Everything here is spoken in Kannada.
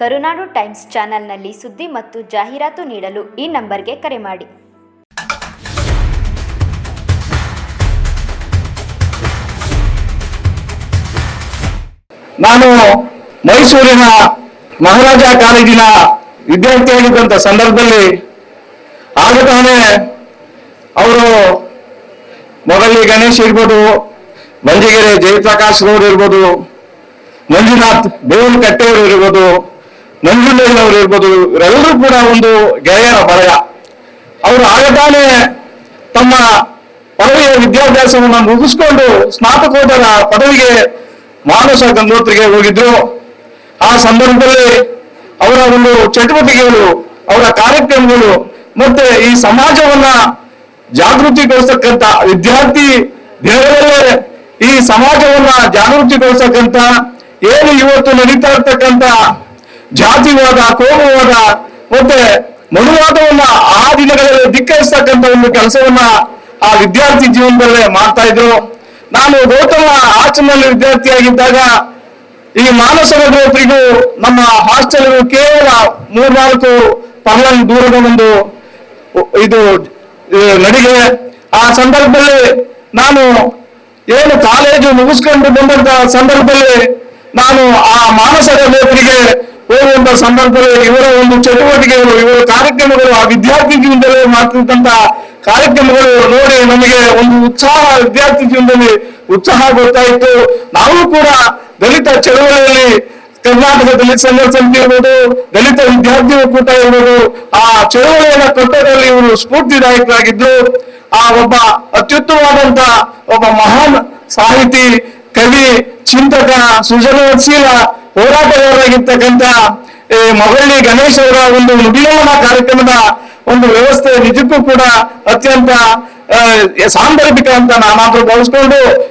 ಕರುನಾಡು ಟೈಮ್ಸ್ ಚಾನೆಲ್ನಲ್ಲಿ ಸುದ್ದಿ ಮತ್ತು ಜಾಹೀರಾತು ನೀಡಲು ಈ ನಂಬರ್ಗೆ ಕರೆ ಮಾಡಿ. ನಾನು ಮೈಸೂರಿನ ಮಹಾರಾಜ ಕಾಲೇಜಿನ ವಿದ್ಯಾರ್ಥಿಯಾಗಿದ್ದಂಥ ಸಂದರ್ಭದಲ್ಲಿ ಆಗ ತಾನೇ ಅವರು ಮೊಗಲಿ ಗಣೇಶ್ ಇರ್ಬೋದು, ಮಂಜಿಗೆರೆ ಜಯಪ್ರಕಾಶ್ ಗೌಡ್ ಇರ್ಬೋದು, ಮಂಜುನಾಥ್ ಬೇವಲ್ ಕಟ್ಟೆಯವರು ಇರ್ಬೋದು ನಂಜುಂಡಯ್ಯನವರು ಇರ್ಬೋದು, ಇವರೆಲ್ಲರೂ ಕೂಡ ಒಂದು ಗೆಳೆಯರ ಬಳಗ ಅವರು ಆಗ ತಾನೇ ತಮ್ಮ ಪದವಿಯ ವಿದ್ಯಾಭ್ಯಾಸವನ್ನು ಮುಗಿಸ್ಕೊಂಡು ಸ್ನಾತಕೋತ್ತರ ಪದವಿಗೆ ಮಾನಸ ಗಂಗೋತ್ರಿಗೆ ಹೋಗಿದ್ರು. ಆ ಸಂದರ್ಭದಲ್ಲಿ ಅವರ ಒಂದು ಚಟುವಟಿಕೆಗಳು, ಅವರ ಕಾರ್ಯಕ್ರಮಗಳು, ಮತ್ತೆ ಈ ಸಮಾಜವನ್ನ ಜಾಗೃತಿಗೊಳಿಸತಕ್ಕಂತ ವಿದ್ಯಾರ್ಥಿ ದೇಹದಲ್ಲೇ ಈ ಸಮಾಜವನ್ನ ಜಾಗೃತಿಗೊಳಿಸತಕ್ಕಂತ ಏನು ಇವತ್ತು ನಡೀತಾ ಇರ್ತಕ್ಕಂತ ಜಾತಿವಾದ, ಕೋಮವಾದ, ಮತ್ತೆ ಮನುವಾದವನ್ನ ಆ ದಿನಗಳಲ್ಲಿ ಧಿಕ್ಕರಿಸ್ತಕ್ಕಂಥ ಒಂದು ಕೆಲಸವನ್ನ ಆ ವಿದ್ಯಾರ್ಥಿ ಜೀವನದಲ್ಲೇ ಮಾಡ್ತಾ ಇದ್ರು. ನಾನು ಗೌತಮ ಹಾಸ್ಟೆಲ್ನಲ್ಲಿ ವಿದ್ಯಾರ್ಥಿಯಾಗಿದ್ದಾಗ ಈ ಮಾನಸರ ನಗರೊಬ್ಬರಿಗೂ ನಮ್ಮ ಹಾಸ್ಟೆಲ್ ಕೇವಲ ಮೂರ್ನಾಲ್ಕು ಪರ್ಲನ್ ದೂರದ ಒಂದು ಇದು ನಡಿಗೆ. ಆ ಸಂದರ್ಭದಲ್ಲಿ ನಾನು ಏನು ಕಾಲೇಜು ಮುಗಿಸ್ಕೊಂಡು ಬಂದಂತ ಸಂದರ್ಭದಲ್ಲಿ ನಾನು ಆ ಮಾನಸರ ನಗರೊಬ್ಬರಿಗೆ ಹೋಗುವಂತ ಸಂದರ್ಭದಲ್ಲಿ ಇವರ ಒಂದು ಚಟುವಟಿಕೆಗಳು, ಇವರ ಕಾರ್ಯಕ್ರಮಗಳು ಆ ವಿದ್ಯಾರ್ಥಿ ಜೀವನದಲ್ಲಿ ಕಾರ್ಯಕ್ರಮಗಳು ನೋಡಿ ನಮಗೆ ಒಂದು ಉತ್ಸಾಹ, ವಿದ್ಯಾರ್ಥಿ ಜೀವನದಲ್ಲಿ ಉತ್ಸಾಹ ಗೊತ್ತಾಯಿತು ನಾವು ಕೂಡ ದಲಿತ ಚಳುವಳಿಯಲ್ಲಿ ಕರ್ನಾಟಕ ದಲಿತ ಸಂಘರ್ಷ ಸಮಿತಿ ಇರ್ಬೋದು, ದಲಿತ ವಿದ್ಯಾರ್ಥಿ ಒಕ್ಕೂಟ ಇರ್ಬೋದು, ಆ ಚಳವಳಿಯನ್ನ ಕಟ್ಟೋದ್ರಲ್ಲಿ ಇವರು ಸ್ಫೂರ್ತಿದಾಯಕರಾಗಿದ್ದು, ಆ ಒಬ್ಬ ಅತ್ಯುತ್ತಮವಾದಂತ ಒಬ್ಬ ಮಹಾನ್ ಸಾಹಿತಿ ಕವಿ, ಚಿಂತಕ, ಸೃಜನಶೀಲ, ಹೋರಾಟಗಾರರಾಗಿರ್ತಕ್ಕಂಥ ಮೊಗಳ್ಳಿ ಗಣೇಶ್ ಅವರ ಒಂದು ನುಡಿನಮನ ಕಾರ್ಯಕ್ರಮದ ಒಂದು ವ್ಯವಸ್ಥೆ ನಿಜಕ್ಕೂ ಕೂಡ ಅತ್ಯಂತ ಸಾಂದರ್ಭಿಕ ಅಂತ ನಾನಾದ್ರೂ ಭಾವಿಸ್ಕೊಂಡು